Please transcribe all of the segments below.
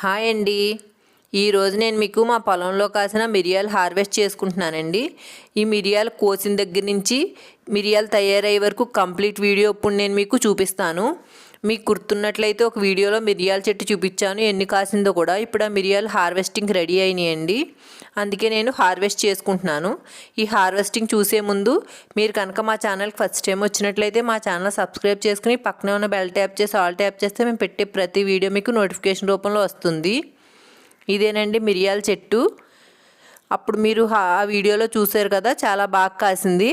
Hi అండి. ఈరోజు నేను మీకు మా పొలంలో కాసిన మిరియాలు హార్వెస్ట్ చేసుకుంటున్నానండి. ఈ మిరియాలు కోసిన దగ్గర నుంచి మిరియాలు తయారయ్యే వరకు కంప్లీట్ వీడియో ఇప్పుడు నేను మీకు చూపిస్తాను. మీకు గుర్తున్నట్లయితే ఒక వీడియోలో మిరియాల చెట్టు చూపించాను. ఎన్ని కాసిందో కూడా ఇప్పుడు ఆ మిరియాలు హార్వెస్టింగ్ రెడీ అయినాయండి. అందుకే నేను హార్వెస్ట్ చేసుకుంటున్నాను. ఈ హార్వెస్టింగ్ చూసే ముందు మీరు కనుక మా ఛానల్కి ఫస్ట్ టైం వచ్చినట్లయితే మా ఛానల్ సబ్స్క్రైబ్ చేసుకుని పక్కనే ఉన్న బెల్ ట్యాప్ చేసి ఆల్ ట్యాప్ చేస్తే మేము పెట్టే ప్రతి వీడియో మీకు నోటిఫికేషన్ రూపంలో వస్తుంది. ఇదేనండి మిరియాల చెట్టు. అప్పుడు మీరు ఆ వీడియోలో చూసారు కదా చాలా బాగా కాసింది.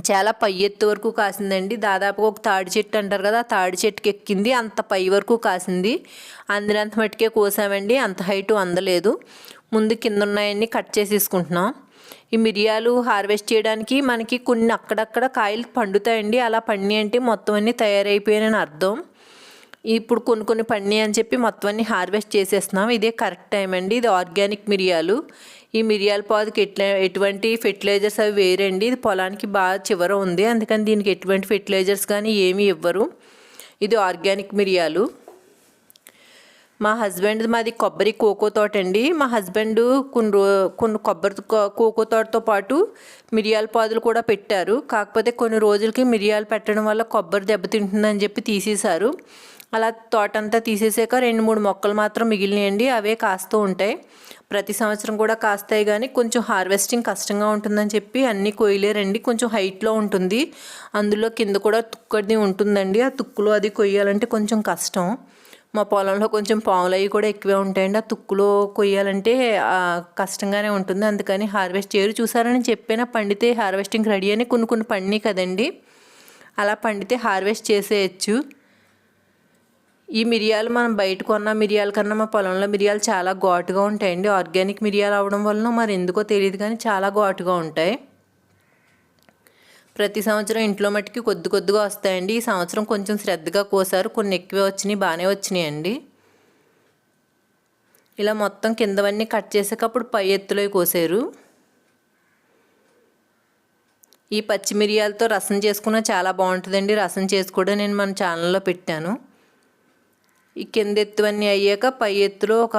చాలా పై ఎత్తు వరకు కాసిందండి. దాదాపుగా ఒక తాడి చెట్టు అంటారు కదా ఆ తాడి చెట్టుకి ఎక్కింది. అంత పై వరకు కాసింది. అందినంత మట్టుకే కోసామండి. అంత హైట్ అందలేదు. ముందు కింద ఉన్నాయన్నీ కట్ చేసేసుకుంటున్నాం. ఈ మిరియాలు హార్వెస్ట్ చేయడానికి మనకి కొన్ని అక్కడక్కడ కాయలు పండుతాయండి. అలా పండి అంటే మొత్తం అన్నీ తయారైపోయాయని అర్థం. ఇప్పుడు కొన్ని కొన్ని పండి అని చెప్పి మొత్తం అన్ని హార్వెస్ట్ చేసేస్తున్నాం. ఇదే కరెక్ట్ టైం అండి. ఇది ఆర్గానిక్ మిరియాలు. ఈ మిరియాల పాదుకి ఎట్లా ఎటువంటి ఫెర్టిలైజర్స్ అవి వేరండి. ఇది పొలానికి బాగా చివర ఉంది. అందుకని దీనికి ఎటువంటి ఫెర్టిలైజర్స్ కానీ ఏమీ ఇవ్వరు. ఇది ఆర్గానిక్ మిరియాలు. మా హస్బెండ్ మాది కొబ్బరి కోకో తోట అండి. మా హస్బెండ్ కొన్ని రో కొన్ని కొబ్బరి కోకో తోటతో పాటు మిరియాల పాదులు కూడా పెట్టారు. కాకపోతే కొన్ని రోజులకి మిరియాలు పెట్టడం వల్ల కొబ్బరి దెబ్బతింటుందని చెప్పి తీసేశారు. అలా తోట అంతా తీసేసాక రెండు మూడు మొక్కలు మాత్రం మిగిలినాయండి. అవే కాస్తూ ఉంటాయి. ప్రతి సంవత్సరం కూడా కాస్తాయి కానీ కొంచెం హార్వెస్టింగ్ కష్టంగా ఉంటుందని చెప్పి అన్నీ కొయ్యలేరండి. కొంచెం హైట్లో ఉంటుంది. అందులో కింద కూడా తుక్కది ఉంటుందండి. ఆ తుక్కులో అది కొయ్యాలంటే కొంచెం కష్టం. మా పొలంలో కొంచెం పాములు అవి కూడా ఎక్కువే ఉంటాయండి. ఆ తుక్కులో కొయ్యాలంటే కష్టంగానే ఉంటుంది. అందుకని హార్వెస్ట్ చేయరు. చూసారని చెప్పినా పండితే హార్వెస్టింగ్ రెడీ అని కొన్ని కొన్ని పండినాయి కదండి. అలా పండితే హార్వెస్ట్ చేసేయచ్చు. ఈ మిరియాలు మనం బయట కొన్న మిరియాల కన్నా మా పొలంలో మిరియాలు చాలా ఘాటుగా ఉంటాయండి. ఆర్గానిక్ మిరియాలు అవడం వలన మరి ఎందుకో తెలియదు కానీ చాలా ఘాటుగా ఉంటాయి. ప్రతి సంవత్సరం ఇంట్లో మట్టికి కొద్ది కొద్దిగా వస్తాయండి. ఈ సంవత్సరం కొంచెం శ్రద్ధగా కోసారు. కొన్ని ఎక్కువే వచ్చినాయి బాగానే వచ్చినాయండి ఇలా మొత్తం కిందవన్నీ కట్ చేసేటప్పుడు పై ఎత్తులో కోసారు. ఈ పచ్చి మిరియాలతో రసం చేసుకున్న చాలా బాగుంటుందండి. రసం చేసి కూడా నేను మన ఛానల్లో పెట్టాను. ఈ కింద ఎత్తువన్నీ అయ్యాక పై ఎత్తులో ఒక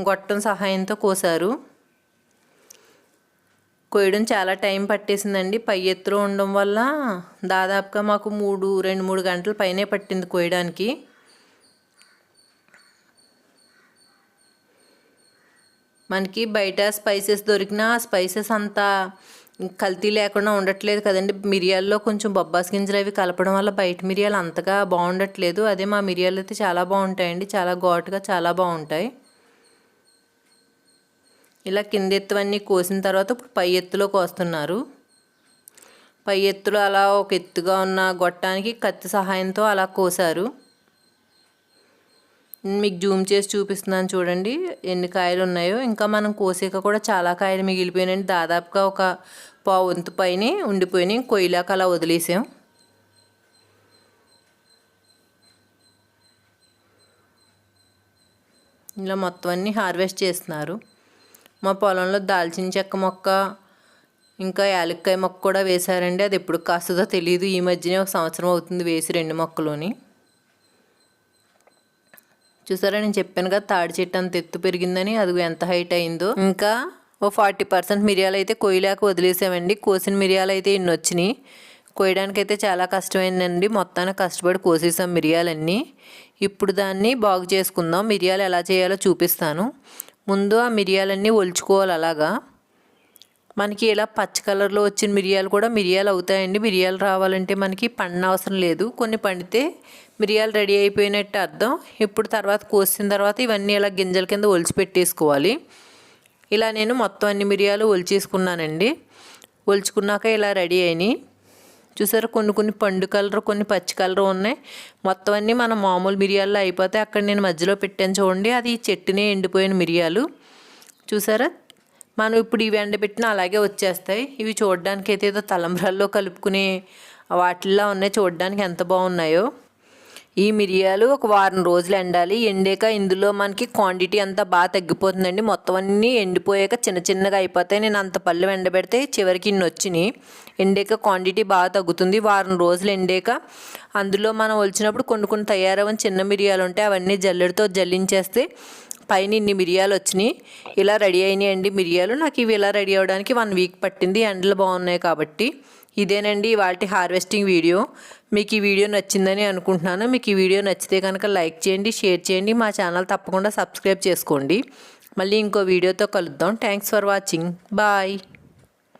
గొట్టం సహాయంతో కోసారు. కోయడం చాలా టైం పట్టేసిందండి. పై ఎత్తులో ఉండడం వల్ల దాదాపుగా మాకు మూడు రెండు మూడు గంటల పైనే పట్టింది కోయడానికి. మనకి బయట స్పైసెస్ దొరికినా ఆ స్పైసెస్ అంతా కల్తీ లేకుండా ఉండట్లేదు కదండి. మిరియాల్లో కొంచెం బొబ్బాస్ గింజలు అవి కలపడం వల్ల బయట మిరియాలు అంతగా బాగుండట్లేదు. అదే మా మిరియాలు అయితే చాలా బాగుంటాయండి. చాలా ఘాటుగా చాలా బాగుంటాయి. ఇలా కింద ఎత్తువన్నీ కోసిన తర్వాత ఇప్పుడు పై ఎత్తులో కోస్తున్నారు. పై ఎత్తులో అలా ఒక ఎత్తుగా ఉన్న గొట్టానికి కత్తి సహాయంతో అలా కోసారు. మీకు జూమ్ చేసి చూపిస్తున్నాను చూడండి. ఎన్ని కాయలు ఉన్నాయో. ఇంకా మనం కోసాక కూడా చాలా కాయలు మిగిలిపోయినాయండి దాదాపుగా ఒక పావు వంతు పైన ఉండిపోయినాయి. కొయ్యలాక అలా వదిలేసాం. ఇలా మొత్తం అన్నీ హార్వెస్ట్ చేస్తున్నారు. మా పొలంలో దాల్చిన చెక్క మొక్క ఇంకా యాలక్కాయ మొక్క కూడా వేశారండి. అది ఎప్పుడు కాస్తుందో తెలియదు ఈ మధ్యనే ఒక సంవత్సరం అవుతుంది వేసి రెండు మొక్కలోని. చూసారా నేను చెప్పాను కదా తాడి చెట్టు అంత ఎత్తు పెరిగిందని అది ఎంత హైట్ అయిందో. ఇంకా ఓ ఫార్టీ పర్సెంట్ మిరియాలు అయితే కొయ్యలేక వదిలేసామండి. కోసిన మిరియాలు అయితే ఇన్ని వచ్చినాయి? కోయడానికి అయితే చాలా కష్టమైందండి. మొత్తాన్ని కష్టపడి కోసేసాం మిరియాలన్నీ. ఇప్పుడు దాన్ని బాగు చేసుకుందాం. మిరియాలు ఎలా చేయాలో చూపిస్తాను. ముందు ఆ మిరియాలన్నీ ఒలుచుకోవాలి అలాగా. మనకి ఇలా పచ్చ కలర్లో వచ్చిన మిరియాలు కూడా మిరియాలు అవుతాయండి. మిరియాలు రావాలంటే మనకి పండిన అవసరం లేదు. కొన్ని పండితే మిరియాలు రెడీ అయిపోయినట్టు అర్థం. ఇప్పుడు తర్వాత కోసిన తర్వాత ఇవన్నీ ఇలా గింజల కింద ఒలిచి పెట్టేసుకోవాలి. ఇలా నేను మొత్తం అన్ని మిరియాలు ఒలిచేసుకున్నానండి. ఒలుచుకున్నాక ఇలా రెడీ అయినాయి. చూసారా కొన్ని కొన్ని పండు కలర్ కొన్ని పచ్చి కలర్ ఉన్నాయి. మొత్తం అన్నీ మన మామూలు మిరియాల్లో అయిపోతే అక్కడ నేను మధ్యలో పెట్టాను చూడండి. అది చెట్టునే ఎండిపోయిన మిరియాలు. చూసారా? మనం ఇప్పుడు ఇవి ఎండబెట్టిన అలాగే వచ్చేస్తాయి. ఇవి చూడడానికి అయితే ఏదో తలంబ్రాల్లో కలుపుకునే వాటిల్లో ఉన్నాయి. చూడడానికి ఎంత బాగున్నాయో. ఈ మిరియాలు ఒక వారం రోజులు ఎండాలి. ఎండాక ఇందులో మనకి క్వాంటిటీ అంతా బాగా తగ్గిపోతుందండి. మొత్తం అన్నీ ఎండిపోయాక చిన్న చిన్నగా అయిపోతాయి. నేను అంత పళ్ళు ఎండబెడితే చివరికి ఇన్ని వచ్చినాయి. ఎండాక క్వాంటిటీ బాగా తగ్గుతుంది. వారం రోజులు ఎండాక అందులో మనం వచ్చినప్పుడు కొన్ని కొన్ని తయారవని చిన్న మిరియాలు ఉంటాయి. అవన్నీ జల్లెడతో జల్లించేస్తే పైన ఇన్ని మిరియాలు వచ్చినాయి. ఇలా రెడీ అయినాయండి మిరియాలు. నాకు ఇవి ఇలా రెడీ అవ్వడానికి వన్ వీక్ పట్టింది. ఎండలు బాగున్నాయి కాబట్టి. ఇదేనండి వాటి హార్వెస్టింగ్ వీడియో. మీకు ఈ వీడియో నచ్చిందని అనుకుంటున్నాను. మీకు ఈ వీడియో నచ్చితే కనుక లైక్ చేయండి షేర్ చేయండి. మా ఛానల్ తప్పకుండా సబ్స్క్రైబ్ చేసుకోండి. మళ్ళీ ఇంకో వీడియోతో కలుద్దాం. Thanks for watching. బాయ్.